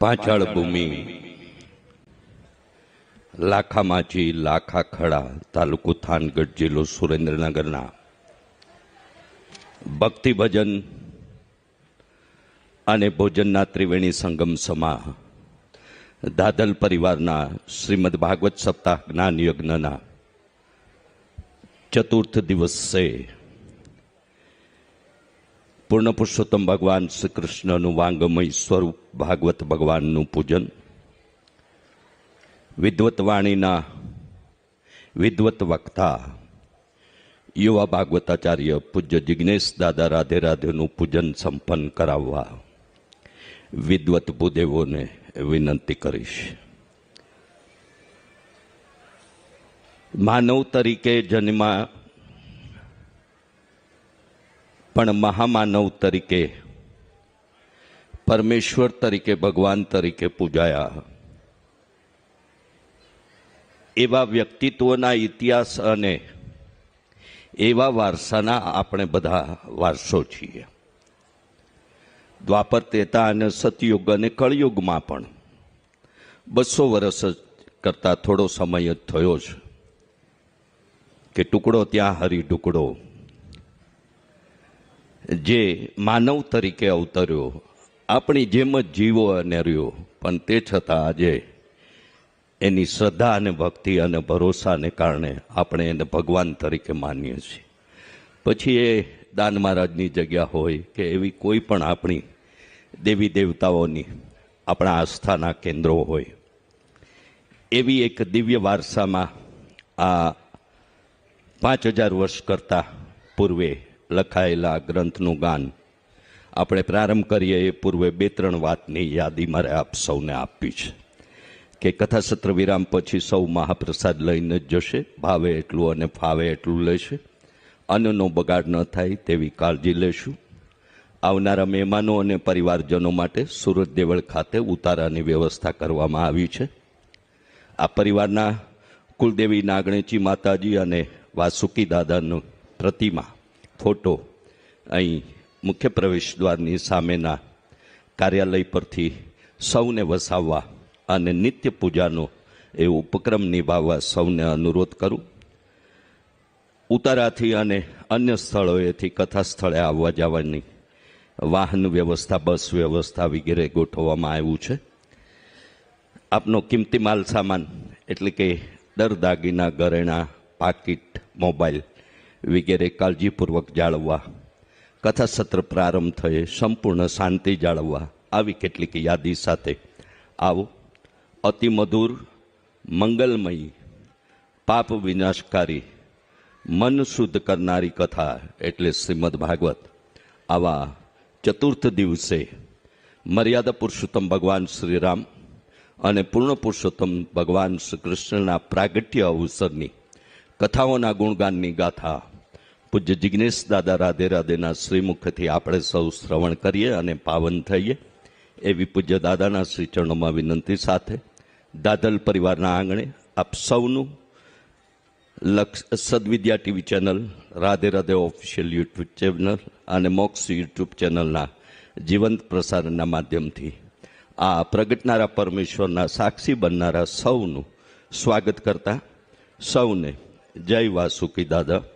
પાંચાળ ભૂમિ. લાખામાજી લાખા ખડા તાલુકો થાનગઢ જિલ્લો સુરેન્દ્રનગરના. ભક્તિ ભજન અને ભોજનના ત્રિવેણી સંગમ સમા દાદલ પરિવારના શ્રીમદ ભાગવત સપ્તાહ જ્ઞાન યજ્ઞના ચતુર્થ દિવસે પૂર્ણ પુરુષોત્તમ ભગવાન શ્રી કૃષ્ણનું વાંગમય સ્વરૂપ ભાગવત ભગવાનનું પૂજન. વિદ્વત વાણીના વિદ્વત વક્તા યુવા ભાગવતાચાર્ય પૂજ્ય જિજ્ઞેશ દાદા રાધે રાધેનું પૂજન સંપન્ન કરાવવા વિદવત ભૂદેવોને વિનંતી કરીશ. માનવ તરીકે જન્મા પણ મહામાનવ તરીકે, પરમેશ્વર તરીકે, ભગવાન તરીકે પૂજાયા. એવા વ્યક્તિત્વના ઇતિહાસ અને એવા વારસાના આપણે બધા વારસો છીએ. દ્વાપર તેતા અને સતયુગ અને કળયુગમાં પણ બસો વર્ષ કરતાં થોડો સમય જ થયો છે કે ટુકડો ત્યાં હરી ટુકડો જે માનવ તરીકે અવતર્યો, આપણી જેમ જ જીવો અને રહ્યો, પણ તે છતાં આજે એની શ્રદ્ધા અને ભક્તિ અને ભરોસાને કારણે આપણે એને ભગવાન તરીકે માનીએ છીએ. પછી એ દાન મહારાજની જગ્યા હોય કે એવી કોઈ પણ આપણી દેવી દેવતાઓની આપણા આસ્થાના કેન્દ્રો હોય, એવી એક દિવ્ય વારસામાં આ પાંચ હજાર વર્ષ કરતાં પૂર્વે લખાયેલા ગ્રંથનું ગાન. આપણે પ્રારંભ કરીએ એ પૂર્વે બે ત્રણ વાતની યાદી મારે આપ સૌને આપવી છે. કે કથાસત્ર વિરામ પછી સૌ મહાપ્રસાદ લઈને જશે, ભાવે એટલું અને ફાવે એટલું લેશે. અન્નનો બગાડ ન થાય તેવી કાળજી લેશું. આવનારા મહેમાનો અને પરિવારજનો માટે સુરત દેવળ ખાતે ઉતારાની વ્યવસ્થા કરવામાં આવી છે. આ પરિવારના કુલદેવી નાગણેચી માતાજી અને વાસુકી દાદાનું પ્રતિમા ફોટો અહીં મુખ્ય પ્રવેશ દ્વારની સામેના કાર્યાલય પરથી સૌને વસાવવા અને નિત્ય પૂજાનો એ ઉપક્રમ નિભાવવા સૌને અનુરોધ કરું. ઉતારાથી અને અન્ય સ્થળોએથી કથા સ્થળે આવવા જવાની વાહન વ્યવસ્થા, બસ વ્યવસ્થા વગેરે ગોઠવવામાં આવ્યું છે. આપનો કિંમતી માલ સામાન એટલે કે દર દાગીના ઘરેણા પાકીટ, મોબાઈલ વગેરે કાળજીપૂર્વક જાળવવા. કથા સત્ર પ્રારંભ થયે સંપૂર્ણ શાંતિ જાળવવા. આવી કેટલીક યાદી સાથે. આવો. અતિ મધુર, મંગલમયી, પાપ વિનાશકારી, મન શુદ્ધ કરનારી કથા એટલે શ્રીમદ ભાગવત. આવા ચતુર્થ દિવસે મર્યાદા પુરુષોત્તમ ભગવાન શ્રીરામ અને પૂર્ણ પુરુષોત્તમ ભગવાન શ્રી કૃષ્ણના પ્રાગટ્ય અવસરની કથાઓના ગુણગાનની ગાથા પૂજ્ય જિજ્ઞેશ દાદા રાધે રાધેના શ્રીમુખથી આપણે સૌ શ્રવણ કરીએ અને પાવન થઈએ એવી પૂજ્ય દાદાના શ્રીચરણોમાં વિનંતી સાથે દાદલ પરિવારના આંગણે આપ સૌનું લક્ષ Sadvidya TV channel, Radhe Radhe official YouTube channel અને મોક્સ યુટ્યુબ ચેનલના જીવંત પ્રસારણના માધ્યમથી આ પ્રગટનારા પરમેશ્વરના સાક્ષી બનનારા સૌનું સ્વાગત કરતા સૌને જય વાસુકી દાદા.